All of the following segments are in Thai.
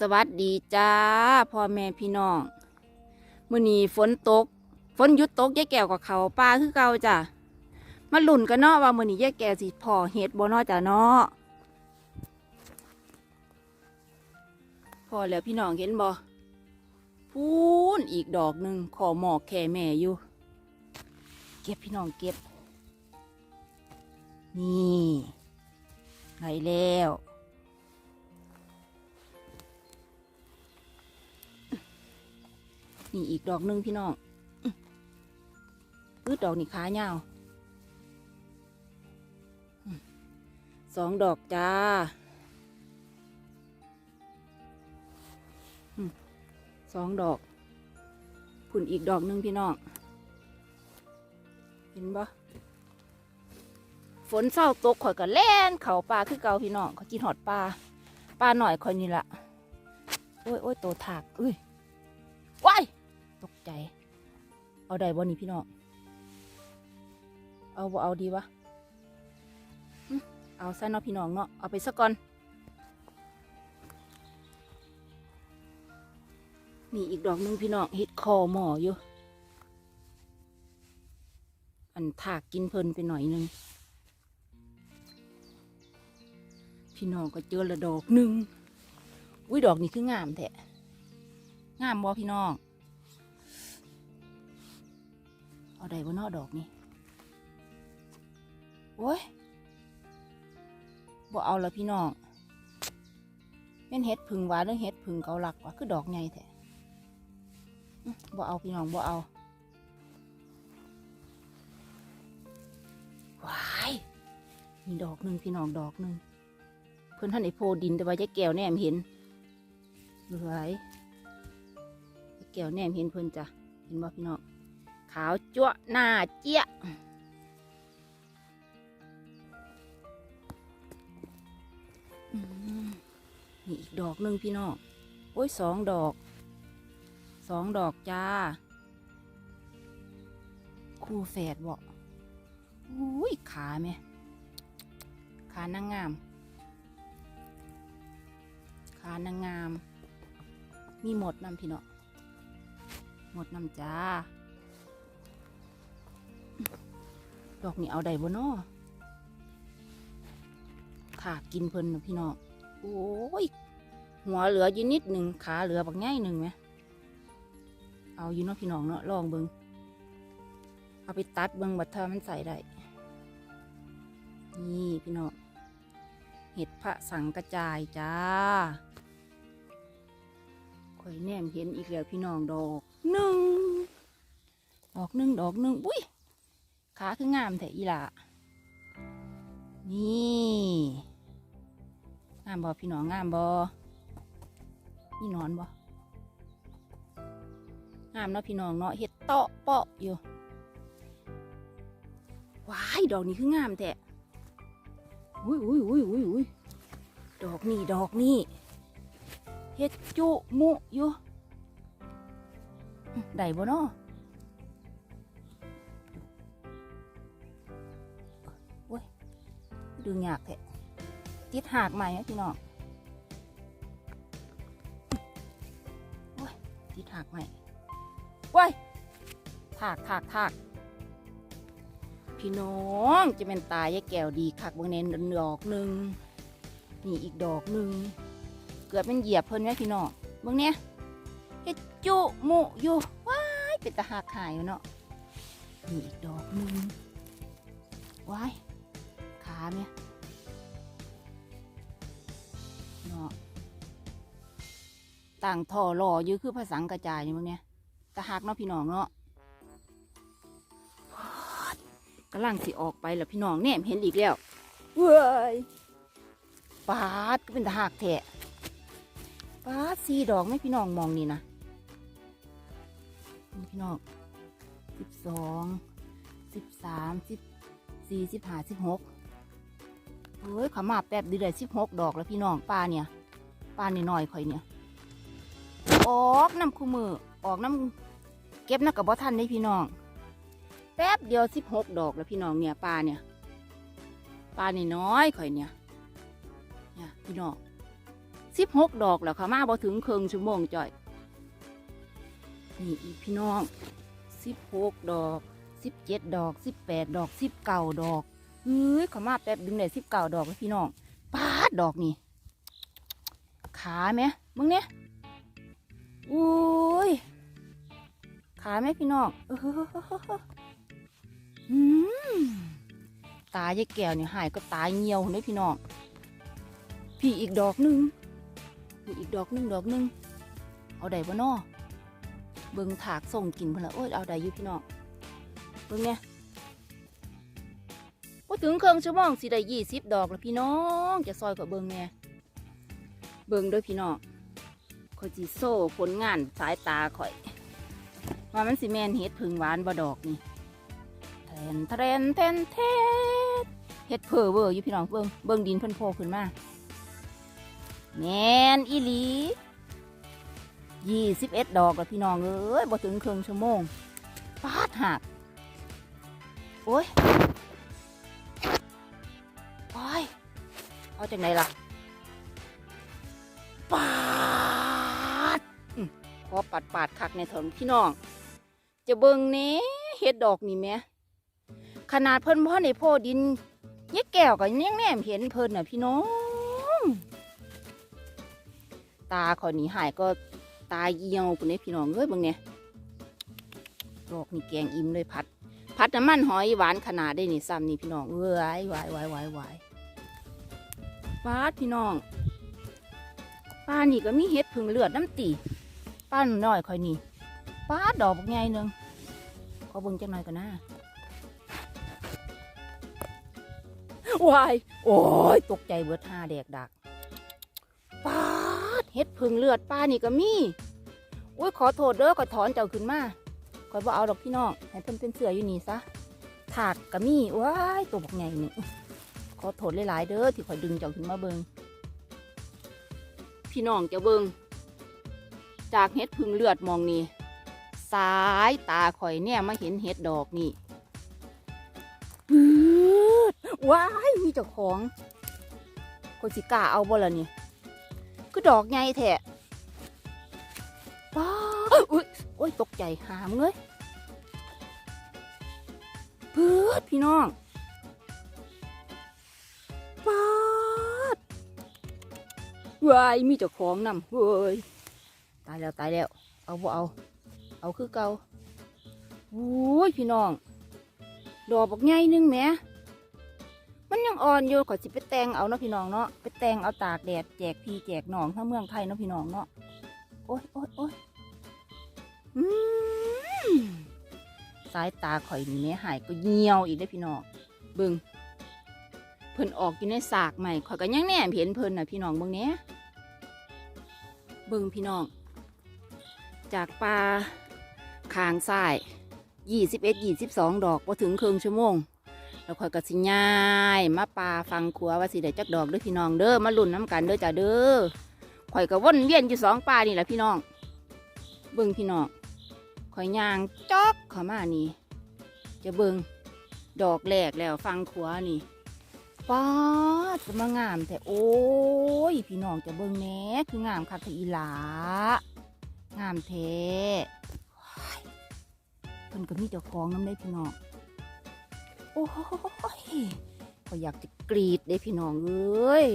สวัสดีจ้าพ่อแม่พี่น้องมื้อนี้ฝนตก ฝนหยุดตกยายแก้วกับเขาปลาคือเก่าจ้ะมาหลุ่นกันเนาะว่ามื้อนี้ยายแก้วสิพอเฮ็ดบ่เนาะจ้ะเนาะพอแล้วพี่น้องเห็นบ่พูนอีกดอกหนึ่งขอหมอกแค่แม่อยู่ เก็บพี่น้องเก็บ นี่ได้แล้ว นี่อีกดอกหนึ่งพี่น้องอือดดอกนี่ขายาวสองดอกจ้าสองดอก ผุ่นอีกดอกหนึ่งพี่น้อง เห็นปะฝนเศร้าตกข่อยก็แล่นเขาปลาคือเกาพี่น้องเขากินหอดปลาปลาหน่อยข่อยนี่ละโอ้ยโอ้ยโตถากเอ้ยว้าย ใจ เอาได้บ่นี่พี่น้อง เอาบ่เอาดีวะเอาซะเนาะพี่น้องเนาะ เอาไปซะก่อน นี่อีกดอกหนึงพี่น้องเห็ดคอหมออยู่ อันถากกินเพลินไปหน่อยนึง พี่น้องก็เจอละดอกหนึ่งอุ้ยดอกนี่คืองามแท้งามบ่พี่น้อง เอาได้บนนอดอกนี่โอ้ยบ่เอาละพี่น้องเป็นเห็ดพึ่งหวานหรือเห็ดพึ่งเกาหลักวะคือดอกใหญ่แท้อื้อบ่เอาพี่น้องบ่เอาว้ายมีดอกหนึ่งพี่น้องดอกหนึ่งเพื่อนท่านไอโพดินแต่ว่าจะแก้วแนมเห็นเหลือยยายแก้วแนมเห็นเพื่อนจ้ะเห็นบ่พี่น้อง ขาวจั่วหน้าเจี๊ยนี่อีกดอกหนึ่งพี่น้อง โอ้ยสองดอก สองดอกจ้า คู่แฝดบอกอุ้ยขาแม่ขานางงาม ขานางงาม มีหมดนำพี่น้องหมดนำจ้า ดอกนี่เอาได้บ่นอขากินเพลินนะพี่น้องโอ้ย หัวเหลืออยู่นิดหนึ่งขาเหลือบักง่ายหนึ่งไหมเอาอยู่เนาะพี่น้องเนาะลองเบิงเอาไปตัดเบิงบัดเทามันใส่ได้นี่พี่น้องเห็ดพระสังกระจายจ้าข่อยแนมเห็นอีกแล้วพี่น้องดอกหนึ่งดอกหนึ่งดอกหนึ่งอุ้ย ขาคืองามแท้อีหล่ะนี่งามบอพี่น้องงามบอนี่นอนบองามเนาะพี่น้องเนาะเห็ดเตาะเปาะอยู่ว้ายดอกนี้คืองามแท้อุ้ยอุ้ยอุ้ยอุ้ยอุ้ยดอกนี่ดอกนี่เห็ดจุมุอยู่ได้บ่เนาะ ดึงยากแท้ติดหากใหม่นะพี่น้องโอ้ยติดหากใหม่ว้ายถากถากถากพี่น้องจะเป็นตายายแก้วดีคักบางเน้นดอกหนึ่งนี่อีกดอกหนึ่งเกือบเป็นเหยียบเพิ่นไหมพี่น้องบางเนี้ยเฮจุมุอยู่ว้ายเป็นตาหักหายเนาะนี่อีกดอกหนึ่งว้ายาเนี่ยเนาะต่างท่อรออยู่คือภาษากระจายอยู่มึงเนี่ยตะหักเนาะพี่น้องเนาะกำลังสิออกไปแล้วพี่น้องเนี่ยเห็นอีกแล้วเว้ยปาดก็เป็นตะหักแทะปาดสี่ดอกไหมพี่น้องมองนี่นะพี่น้องสิบสองสิบสามสิบสี่สิบห้าสิบหก เฮ้ยขามาแป๊บเดียวได้สิบหกดอกแล้วพี่น้องปลาเนี่ยปลานี่น้อยข่อยเนี่ย ออกน้ำคู่มือออกน้ำเก็บน้ำกับบ่ทันได้พี่น้อง แป๊บเดียวสิบหกดอกแล้วพี่น้องเนี่ยปลาเนี่ยปลานี่น้อยข่อยเนี่ยเนี่ยพี่น้องสิบหกดอกแล้วค่ะมาบ่ถึงครึ่งชั่วโมงจ่อยนี่อีกพี่น้องสิบหกดอกสิบเจ็ดดอกสิบแปดดอกสิบเก้าดอก เฮ้ยขมาแป๊บดึงได้สิบเก้าดอกแล้พี่น้องปาดดอกนี่ ขาไหมมึงเนี่ยอุ้ย ขาไหมพี่น้องเอออืมตายายแก้วเนี่ยหายก็ตายเงียวเลยพี่น้อง พี่อีกดอกหนึ่งพี่อีกดอกหนึ่งดอกหนึ่งเอาได้บ่นอเบิ่งถากส่งกินเพิ่นละโอ้ยเอาได้อยู่พี่น้องเบิ่งเนี่ย พอถึงเครื่องชั่วโมงสิได้ยี่สิบดอกแล้วพี่น้องจะซอยกับเบิงเนี่ยเบิงด้วยพี่น้องคอยจีโซ่ผลงานสายตาข่อย ว่ามันสิแมนเฮ็ดพึ่งหวานบ่ดอกนี่แทนแทนแทนแทนเฮ็ดเพอเวอร์อยู่พี่น้องเบิงเบิงดินเพิ่นโผล่ขึ้นมาแมนอีหลียี่สิบเอ็ดดอกแล้วพี่น้องเอ้ยบ่ถึงครึ่งชั่วโมงปาดหักโอ้ยาจากไหนล่ะปาดพอปัดปาดคักในถนนพี่น้อง จะเบิ่งเนี้เฮ็ดดอกนี่แหม่ขนาดเพิ่นพ่อในโพดินยายแก้วก็ยังแนมเห็นเพิ่นน่ะพี่น้อง ตาขอนี่หายก็ตาเหี่ยวปุ่นนี้พี่น้องเอ้ยเบิ่งเนี่ยดอกนี่แกงอิ่มเลยพัด พัดน้ำมันหอยหวานขนาดได้นี่ซ้ำนี่พี่น้องเอ้ยหวายวายวายวาย ปาดพี่น้องป้านี่ก็มีเห็ดผึ่งเลือดน้ำตีป้าหน่อยคอยนี่ป้าดดอกบักใหนึ่งขอเบิ่งจังหน่อยกันนะวายโอ้ยตกใจเบิดห้าแดกดักป้าดเฮ็ดพึ่งเลือดป้านี่ก็มีอุ้ยขอโทษเด้อขอถอนเจ้าขึ้นมาขอยบ่เอาดอกพี่น้องให้เพิ่นเป็นเสืออยู่นี่ซะถาดก็มีว้ายตัวบักใหนี่ข อโทษหลายๆเด้อที่ขอยดึงเจ้าขึ้นมาเบิงพี่น้องจะเบิงจากเห็ดพึ่งเลือดมองนี่สายตาข่อยเนี่ยมาเห็นเห็ดดอกนี่ปื๊ดว้ายมีเจ้าของคนสิก้าเอาบ่ละนี่คือดอกใหญ่แท้ป้าอุ้ยโอ้ยตกใจหามเลยปื๊ดพี่น้อง วายมีเจ้าของนำเว้ยตายแล้วตายแล้ว เอาบ่เอา เอาคือเก่าโอ้ยพี่น้อง ดอกบักใหญ่นึงแหมมันยังอ่อนอยู่ขอสิไปแตงเอาเนาะพี่น้องเนาะไปแตงเอาตากแดดแจกพี่แจกน้องทั้งเมืองไทยเนาะพี่น้องเนาะโอ้ยโอ้ยโอ้ยอืมสายตาข่อยนี่แม่หายก็เหี่ยวอีกได้พี่น้องเบิ่งเพิ่นออกอยู่ในสากใหม่ข่อยก็ยังแนมเห็นเพิ่นน่ะพี่น้องเบิ่งเนี้ย เบิ่งพี่น้อง จากปลาคางซ้ายยี่สิบเอ็ดยี่สิบสองดอกพอถึงครึ่งชั่วโมง แล้วค่อยก็สิย้ายมาปลาฟังขัวว่าสิได้จักดอกเด้อพี่น้องเด้อมาลุ่นน้ำกันเด้อจ้าเด้อข่อยก็วนเวียนอยู่สองปลานี่แหละพี่น้อง เบิ่งพี่น้องข่อยย่างจอกข้ามานี่ จะเบิ่งดอกแรกแล้วฟังขัวนี่ ป้าจะมางามแต่โอ้ย พี่น้องจะเบิ่งแหน่คืองามคักเทอีหลางามแท้ว้ายเพิ่นก็มีเจ้าของน้ำได้พี่น้องโอ้ยก็อยากจะกรีดเด้พี่น้องเอ้ย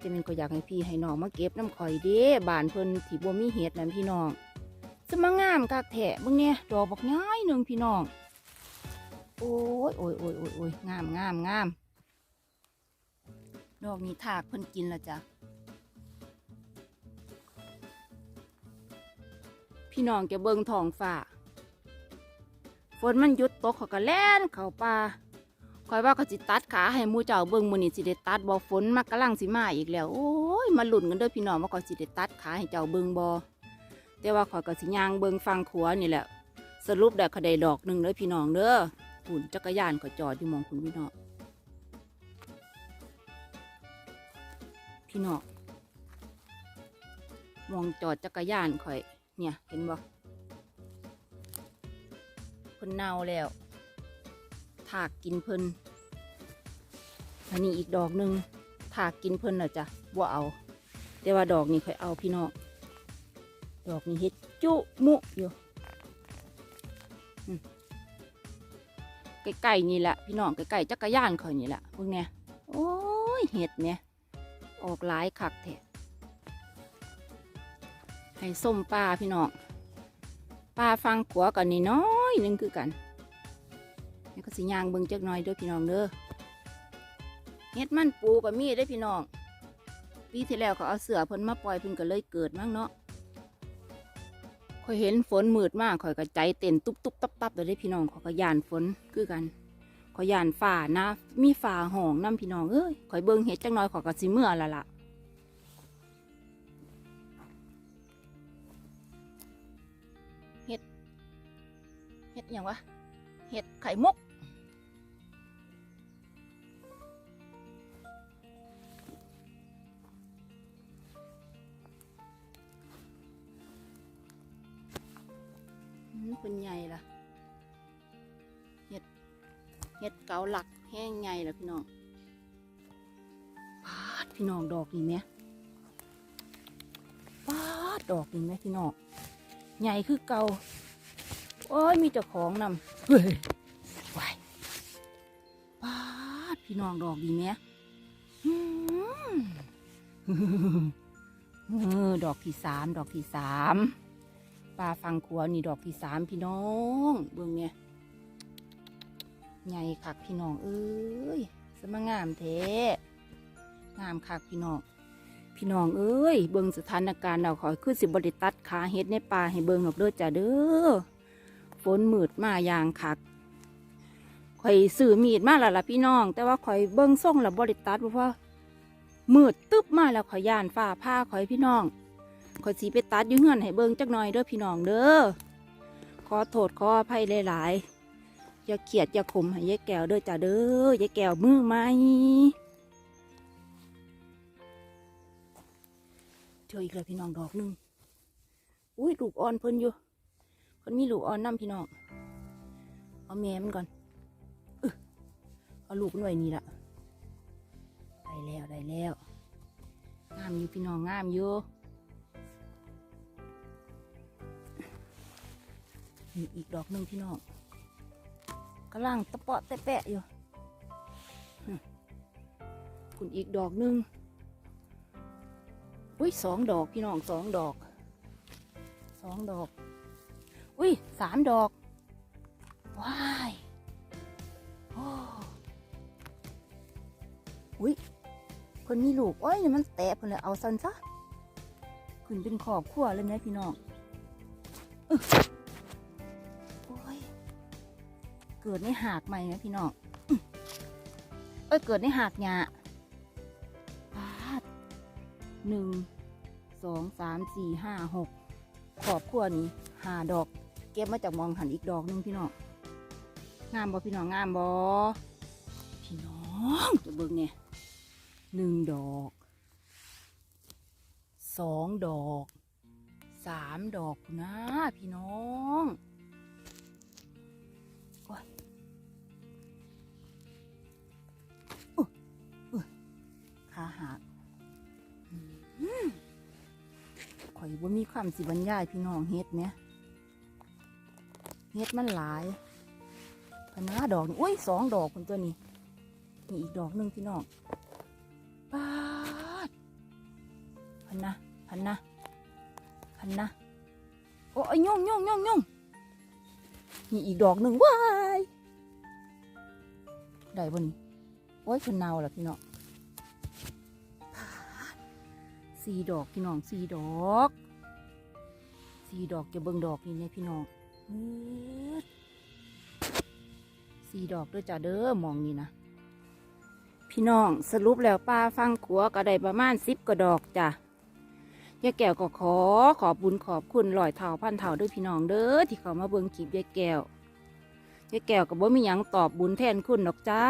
จะเป็นก็อยากให้พี่ให้น้องมาเก็บน้ำข่อยเด้บานเพิ่นที่บ่มีเห็ดนั่นพี่น้องจะมางามคักแท้เบิ่งเนี่ยดอกบักง่ายหนึ่งพี่น้อง โอ้ยโอ้ยโอ้ยโอ้ยโอ้ยงามงามงาม ดอกนี้ถากเพิ่นกินละจ้ะ พี่น้องจะเบิ่งทองฟ้าฝนมันหยุดตกเขาก็แล่นเขาป่าคอยว่าเขาสิตัดขาให้มูเจ้าเบิ่งมือนี้สิได้ตัดบ่ฝนมากำลังสิมาอีกแล้ว โอ้ยมาหลุนกันเด้อพี่น้องว่าเขาสิได้ตัดขาให้เจ้าเบิ่งบ่แต่ว่าขอยก็สิย่างเบิ่งฟังขัวนี่แหละ สรุปได้เขาได้ดอกหนึ่งเด้อพี่น้องเด้อหุ่นจักรยานก็จอดอยู่มองคุณพี่น้อง พี่น้องมองจอดจักรยานข่อย เนี่ย เห็นบ่เพิ่นเน่าแล้วถากกินเพิ่นอันนี้อีกดอกหนึ่งถากกินเพิ่นน่ะจ้ะบ่เอา แต่ว่าดอกนี่ค่อยเอาพี่น้องดอกนี่เฮ็ดจุมุอยู่ใกล้ๆนี่แหละพี่น้องใกล้ๆจักรยานข่อยนี่แหละพวกเนี้ยโอ้ยเห็ดเนี่ย ออกหลายคักแท้ให้ส้มปลาพี่น้องปลาฟังขัวกันนี่น้อยนึงคือกันนี่ก็สิย่างเบิ่งจักหน่อยเด้อพี่น้องเด้อเฮ็ดมันปูกับมีได้พี่น้องปีที่แล้วเขาเอาเสือเพิ่นมาปล่อยเพิ่นก็เลยเกิดมั้งเนาะข่อยเห็นฝนมืดมากข่อยก็ใจเต้นตุ๊บตุ๊บตับตับเลยได้พี่น้องข่อยก็ย่านฝนคือกัน อยย่านฝ่านะ มีฝ่าห้องน้ำพี่น้องเอ้ยข่อยเบิ่งเฮ็ดจังน้อยข่อยก็สิเมื่อละล่ะเฮ็ดเฮ็ดหยังวะเฮ็ดไข่มุกอืมเป็นใหญ่ล่ะเห็ด เห็ดเกาหลักแห้งใหญ่ล่ะพี่น้องปาดพี่น้องดอกนี่ไหมปาดดอกนี่ไหมพี่น้องใหญ่คือเกาโอ้ยมีเจ้าของนำเฮ้ยว้ายปาดพี่น้องดอกดีไหมอืมเออดอกที่สามดอกที่สามปลาฟังขัวนี่ดอกที่สามพี่น้อง เบิ่งเนี่ย ใหญ่คักพี่น้องเอ้ยสมางามแท้งามคักพี่น้อง พี่น้องเอ้ย เบิ่งสถานการณ์เราขอขึ้นสิบริตัดขาเฮ็ดในป่าให้เบิ่งหรอกเด้อจ้าเด้อฝนมืดมาอย่างคักข่อยซื้อมีดมาแล้วล่ะพี่น้อง แต่ว่าข่อยเบิงส่งแล้วบริตัดเพราะว่ามืดตึ๊บมาแล้วข่อยย่านฝ้าผ้าข่อยพี่น้องขอยสีไปตัดยืงเงินให้เบิงจักหน่อยเด้อพี่น้องเด้อขอโทษขออภัยหลายๆ อย่าเขียดอย่าขมให้ยายแก้วเด้อจ้าเด้อยายแก้วมือไหมเจออีกแล้วพี่น้องดอกหนึ่งอุ้ยลูกอ่อนเพิ่นอยู่คนมีลูกอ่อนน้ำพี่น้องเอาแม่มันก่อนเอาลูกมันไว้นี่ละได้แล้วได้แล้วงามอยู่พี่น้องงามอยู่มีอีกดอกหนึ่งพี่น้อง กำลังตะเปาะแตะแปะอยู่ฮึคุณอีกดอกหนึ่งอุ้ยสองดอกพี่น้องสองดอกสองดอก อุ้ยสามดอกว้ายโอ้อุ้ยคนมีลูกโอ้ยนี่มันแตะเพิ่นเลยเอาซันซะขึ้นเป็นขอบขั้วเลยนะพี่น้อง เกิดในหากใหม่ไหมพี่น้องเอ้ยเกิดในหากหยาปาดหนึ่งสองสามสี่ห้าหกขอบขั้วนี้หาดอก เก็บมาจากมองหันอีกดอกหนึงพี่น้องงามบ่พี่น้องงามบ่พี่น้องจะเบิ่งเนี่ยหนึ่งดอกสองดอกสามดอกนะพี่น้อง ขาหักข่อยว่ามีความสิบรรยายพี่น้องเฮ็ดเนี่ยเฮ็ดมันหลายพนาดอกอุ้ยสองดอกคนตัวนี้นี่อีกดอกหนึ่งพี่น้องป้าดพันนะพันนะพันนะโอ้ยย่องย่องย่องย่องนี่อีกดอกหนึ่งว้ายได้บนโอ้ยคนเนาละพี่น้อง สี่ดอกพี่น้องสี่ดอกสี่ดอกจะเบิ่งดอกนี่เนี่ยพี่น้องเอิ้ดสี่ดอกด้อจ้าเด้อมองนี่นะพี่น้องสรุปแล้วป้าฟังขัวก็ได้ประมาณสิบกว่าดอกจ้ะยายแก้วก็ขอขอบบุญขอบคุณลอยเท่าพันเท่าด้วยพี่น้องเด้อที่เขามาเบิ่งคลิปยายแก้วยายแก้วก็บ่มีหยังตอบบุญแทนคุณดอกจ้า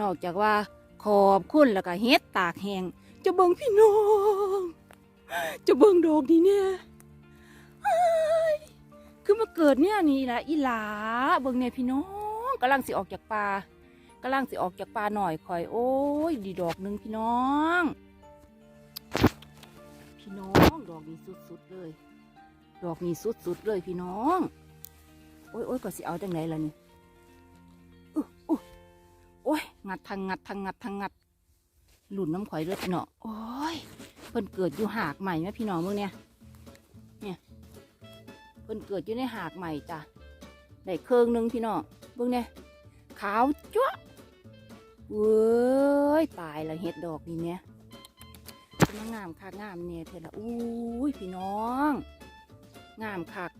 นอกจากว่าขอบคุณแล้วก็เฮ็ดตากแหง จะเบิ่งพี่น้อง จะเบิ่งดอกนี่เนี่ยคือมาเกิดเนี่ยนี่ละอีหลาเบิ่งเนี่ยพี่น้องกำลังสิออกจากป่ากำลังสิออกจากป่าหน่อยคอยโอ้ยดีดอกหนึ่งพี่น้อง พี่น้องดอกนี้สุดๆเลย ดอกนี้สุดๆเลยพี่น้อง โอ้ยโอ้ยก็สิเอาจังไหนล่ะนี่อุ๊อุ๊โอ้ยงัดทางงัดทางงัดทางงัด หลุนน้ำข่อยเลือดพี่น้องโอ้ยเพิ่นเกิดอยู่หากใหม่ไหมพี่น้องมื่อเนี่ยเนี่ยเพิ่นเกิดอยู่ในหากใหม่จ้ะได้เครื่องหนึงพี่น้องเบิ่งเนี่ยขาวจ้วะเว้ยตายละเห็ดดอกนี่เนี่ยมางามคักงามเนี่ยเธอละอุ้ยพี่น้อง งามคัก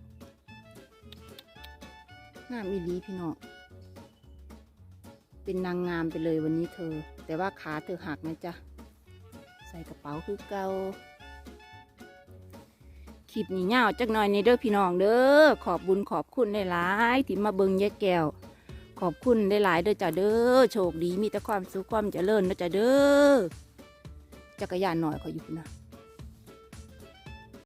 งามอีหลีพี่น้อง เป็นนางงามไปเลยวันนี้เธอ แต่ว่าขาเธอหักนะจ๊ะ ใส่กระเป๋าคือเกาคลิปนี้ยาจักหน่อยในเด้อพี่น้องเด้อขอบบุญขอบคุณหลายๆที่มาเบิงยายแก้ว ขอบคุณหลายๆเด้อจ้ะเด้อโชคดีมีแต่ความสุขความเจริญนะจ้ะเด้อจักรยานหน่อยขออยู่นะ